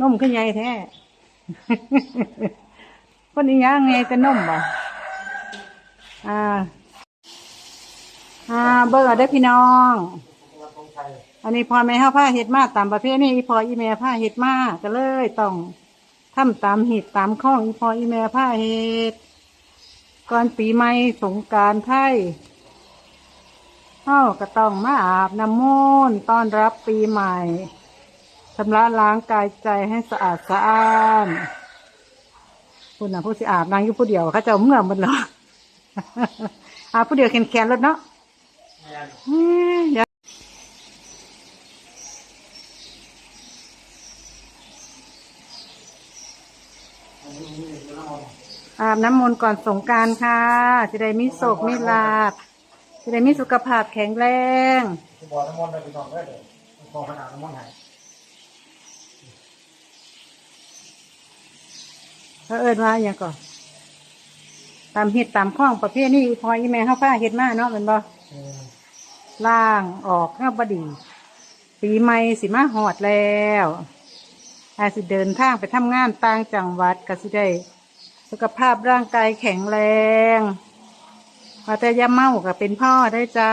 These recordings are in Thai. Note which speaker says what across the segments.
Speaker 1: นมขึ้นใหญ่แท้คนอีหยังไงแต่นมบ่อ่า อ่า เบิ่งเอาเด้อพี่น้อง อันนี้พ่อแม่เฮาผ้าเฮ็ดมาตามประเภทนี่อีพ่ออีแม่ผ้าเฮ็ดมาก็เลยต้องทำตามเหตุตามข้องอีพ่ออีแม่ผ้าเฮ็ดก่อนปีใหม่สงกรารไทยเฮาก็ต้องมาอาบน้ำมนต์ต้อนรับปีใหม่ ชำระล้างกายใจให้สะอาดสะอ้านคุณน่ะผู้สิอาบนางอยู่ผู้เดียวเขาจ้าเมื่อมดเหรออาผู้เดียวแข็งๆแล้วเนาะเอ้ยเดี๋ยวอาบน้ำมนต์ก่อนสงการค่ะจะได้มีโศกมีลาบจะได้มีสุขภาพแข็งแรง
Speaker 2: บ่อน้ำมนต์ได้ไปนอนได้เลยพอขนาดน้ำมนต์หาย
Speaker 1: เขาเอิญว่าอย่างก่อนตามเฮ็ดตามข้องประเภทนี้พออีแม่เข้าฟ้าเฮ็ดมาเนาะแมันบ่
Speaker 2: เออ
Speaker 1: ล่างออกเข้าบดี ปีใหม่สิมาหอดแล้วอาจสิเดินทางไปทำงานต่างจังหวัดก็สิได้ สุขภาพร่างกายแข็งแรงว่าแต่อยาเมาก็เป็นพ่อได้จ้า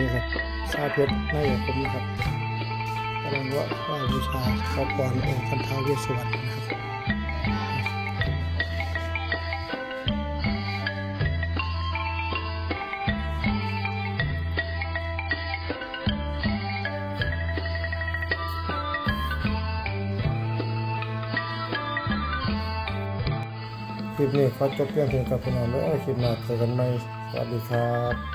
Speaker 2: นี้ครับชาเพชรน่าจะผมนะครับกำลังว่าไหว้บูชาขอพรองค์คันท้าวเวสสวรรณนะครับคลิปนี้ขอจบเพียงเพียงกับพี่น้องแล้วคลิปหน้าเจอกันใหม่สวัสดีครับ